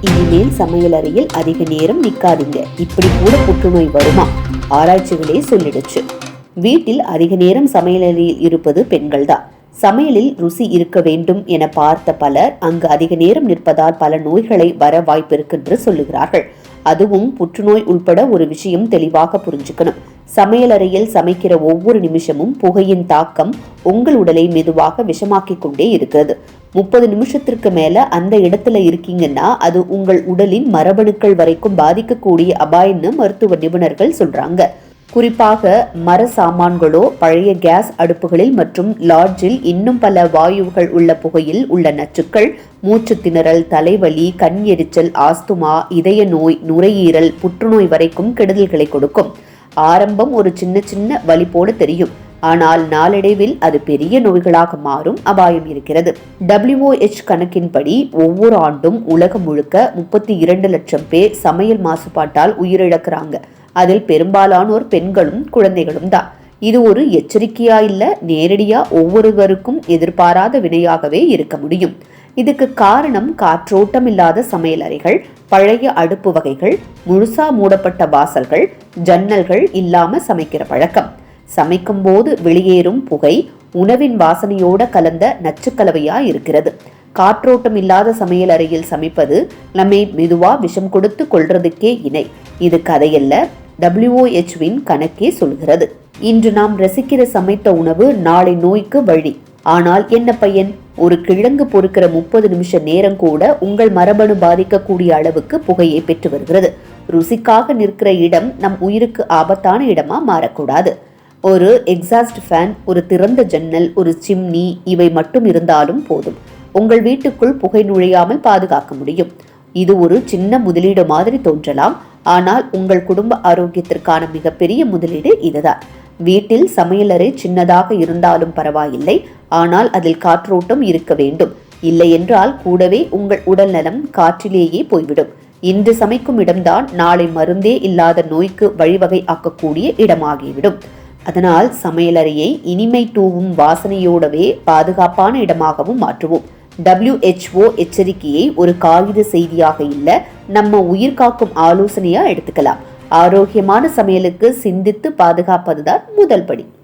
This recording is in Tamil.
இனிமேல் சமையலறையில் அதிக நேரம் நிற்காதீங்க இப்படி கூட புற்றுநோய் வருமா? ஆராய்ச்சிகளே சொல்லிடுச்சு. வீட்டில் அதிக நேரம் சமையலறையில் இருப்பது பெண்கள்தான். சமையலில் ருசி இருக்க வேண்டும் என பார்த்த பலர் அங்கு அதிக நேரம் நிற்பதால் பல நோய்களை வர வாய்ப்பிருக்கென்று சொல்லுகிறார்கள். அதுவும் புற்றுநோய் உள்பட ஒரு விஷயம் தெளிவாக புரிஞ்சுக்கணும். சமையலறையில் சமைக்கிற ஒவ்வொரு நிமிஷமும் புகையின் தாக்கம் உங்கள் உடலை மெதுவாக விஷமாக்கிக் கொண்டே இருக்கிறது. முப்பது நிமிஷத்திற்கு மேல அந்த இடத்துல இருக்கீங்கன்னா அது உங்கள் உடலின் மரபணுக்கள் வரைக்கும் பாதிக்கக்கூடிய அபாயம்னு மருத்துவ நிபுணர்கள் சொல்றாங்க. குறிப்பாக மர சாமான்களோ பழைய கேஸ் அடுப்புகளில் மற்றும் லாட்ஜில் இன்னும் பல வாயுகள் உள்ள புகையில் உள்ள நச்சுக்கள் மூச்சு திணறல் தலைவலி கண் எரிச்சல் ஆஸ்துமா இதய நோய் நுரையீரல் புற்றுநோய் வரைக்கும் கெடுதல்களை கொடுக்கும். ஆரம்பம் ஒரு சின்ன சின்ன வலி போல தெரியும். ஆனால் நாளடைவில் அது பெரிய நோய்களாக மாறும் அபாயம் இருக்கிறது. டபிள்யூஓஎச் கணக்கின்படி ஒவ்வொரு ஆண்டும் உலகம் முழுக்க முப்பத்தி இரண்டு லட்சம் பேர் சமையல் மாசுபாட்டால் உயிரிழக்கிறாங்க. அதில் பெரும்பாலானோர் பெண்களும் குழந்தைகளும் தான். இது ஒரு எச்சரிக்கையா இல்ல நேரடியா ஒவ்வொருவருக்கும் எதிர்பாராத வினையாகவே இருக்க முடியும். இதுக்கு காரணம் காற்றோட்டம் இல்லாத சமையலறைகள் பழைய அடுப்பு வகைகள் முழுசா மூடப்பட்ட வாசல்கள் ஜன்னல்கள் இல்லாம சமைக்கிற பழக்கம். சமைக்கும்போது வெளியேறும் புகை உணவின் வாசனையோட கலந்த நச்சுக்கலவையா இருக்கிறது காற்றோட்டம் இல்லாத சமையல் அறையில் சமைப்பது நம்மை மெதுவா விஷம் கொடுத்து கொள்றதுக்கே இணை. இது கதையல்ல டபிள்யூஓஎச்வின் கணக்கே சொல்கிறது. இன்று நாம் ரசிக்கிற சமைத்த உணவு நாளை நோய்க்கு வழி. ஆனால் என்ன பையன்? ஒரு கிழங்கு பொறுக்கிற முப்பது நிமிஷ நேரம் கூட உங்கள் மரபணு பாதிக்கக்கூடிய அளவுக்கு புகையை பெற்று வருகிறது. ருசிக்காக நிற்கிற இடம் நம் உயிருக்கு ஆபத்தான இடமா மாறக்கூடாது. ஒரு எக்ஸாஸ்ட் ஃபேன் ஒரு திறந்த ஜன்னல் ஒரு சிம்னி இவை மட்டும் இருந்தாலும் போதும். உங்கள் வீட்டுக்குள் புகை நுழையாமல் பாதுகாக்க முடியும். இது ஒரு சின்ன முதலீடு மாதிரி தோன்றலாம். ஆனால் உங்கள் குடும்ப ஆரோக்கியத்திற்கான மிகப்பெரிய முதலீடு இதுதான். வீட்டில் சமையலறை சின்னதாக இருந்தாலும் பரவாயில்லை. ஆனால் அதில் காற்றோட்டம் இருக்க வேண்டும். இல்லையென்றால் கூடவே உங்கள் உடல் நலம் காற்றிலேயே போய்விடும். இன்று சமைக்கும் இடம்தான் நாளை மருந்தே இல்லாத நோய்க்கு வழிவகை ஆக்கக்கூடிய இடமாகிவிடும். அதனால் சமையலறையை இனிமை தூவும் வாசனையோடவே பாதுகாப்பான இடமாகவும் மாற்றுவோம். டபிள்யூஹெச்ஓ எச்சரிக்கையை ஒரு காகித செய்தியாக இல்லை நம்ம உயிர் காக்கும் ஆலோசனையா எடுத்துக்கலாம். ஆரோக்கியமான சமையலுக்கு சிந்தித்து பாதுகாப்பதுதான் முதல் படி.